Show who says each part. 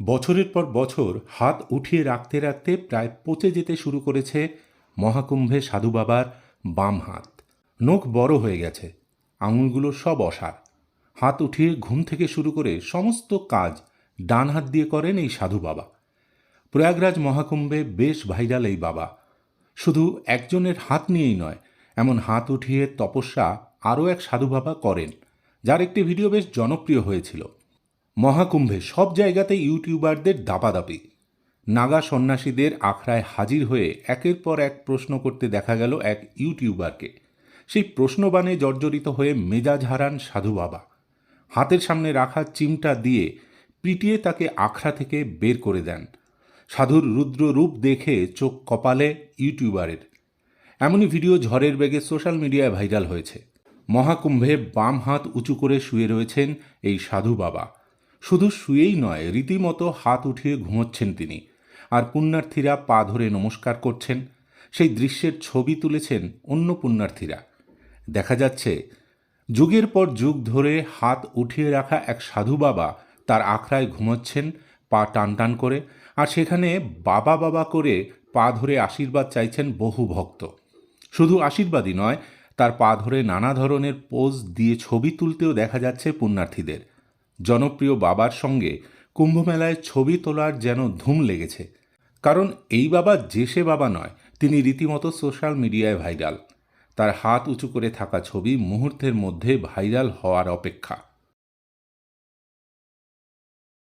Speaker 1: বছরের পর বছর হাত উঠিয়ে রাখতে রাখতে প্রায় পচে যেতে শুরু করেছে মহাকুম্ভে সাধু বাবার বাম হাত। নখ বড় হয়ে গেছে, আঙুলগুলো সব অসার। হাত উঠিয়ে ঘুম থেকে শুরু করে সমস্ত কাজ ডান হাত দিয়ে করেন এই সাধু বাবা। প্রয়াগরাজ মহাকুম্ভে বেশ ভাইরাল এই বাবা। শুধু একজনের হাত নিয়েই নয়, এমন হাত উঠিয়ে তপস্যা আরও এক সাধু বাবা করেন, যার একটি ভিডিও বেশ জনপ্রিয় হয়েছিল। মহাকুম্ভে সব জায়গাতে ইউটিউবারদের দাপাদাপি। নাগা সন্ন্যাসীদের আখড়ায় হাজির হয়ে একের পর এক প্রশ্ন করতে দেখা গেল এক ইউটিউবারকে। সেই প্রশ্নবাণে জর্জরিত হয়ে মেজাজ হারান সাধু বাবা। হাতের সামনে রাখা চিমটা দিয়ে পিটিয়ে তাকে আখড়া থেকে বের করে দেন। সাধুর রুদ্র রূপ দেখে চোখ কপালে ইউটিউবারের। এমনই ভিডিও ঝড়ের বেগে সোশ্যাল মিডিয়ায় ভাইরাল হয়েছে। মহাকুম্ভে বাম হাত উঁচু করে শুয়ে রয়েছেন এই সাধু বাবা। শুধু শুয়েই নয়, রীতিমতো হাত উঠিয়ে ঘুমোচ্ছেন তিনি। আর পুণ্যার্থীরা পা ধরে নমস্কার করছেন। সেই দৃশ্যের ছবি তুলেছেন অন্য পুণ্যার্থীরা। দেখা যাচ্ছে, যুগের পর যুগ ধরে হাত উঠিয়ে রাখা এক সাধু বাবা তার আখড়ায় ঘুমোচ্ছেন, পা টান টান করে, আর সেখানে বাবা বাবা করে পা ধরে আশীর্বাদ চাইছেন বহু ভক্ত। শুধু আশীর্বাদই নয়, তার পা ধরে নানা ধরনের পোজ দিয়ে ছবি তুলতেও দেখা যাচ্ছে পুণ্যার্থীদের। জনপ্রিয় বাবার সঙ্গে কুম্ভমেলায় ছবি তোলার যেন ধুম লেগেছে। কারণ এই বাবা যে সে বাবা নয়, তিনি রীতিমতো সোশ্যাল মিডিয়ায় ভাইরাল। তার হাত উঁচু করে থাকা ছবি মুহূর্তের মধ্যে ভাইরাল হওয়ার অপেক্ষা।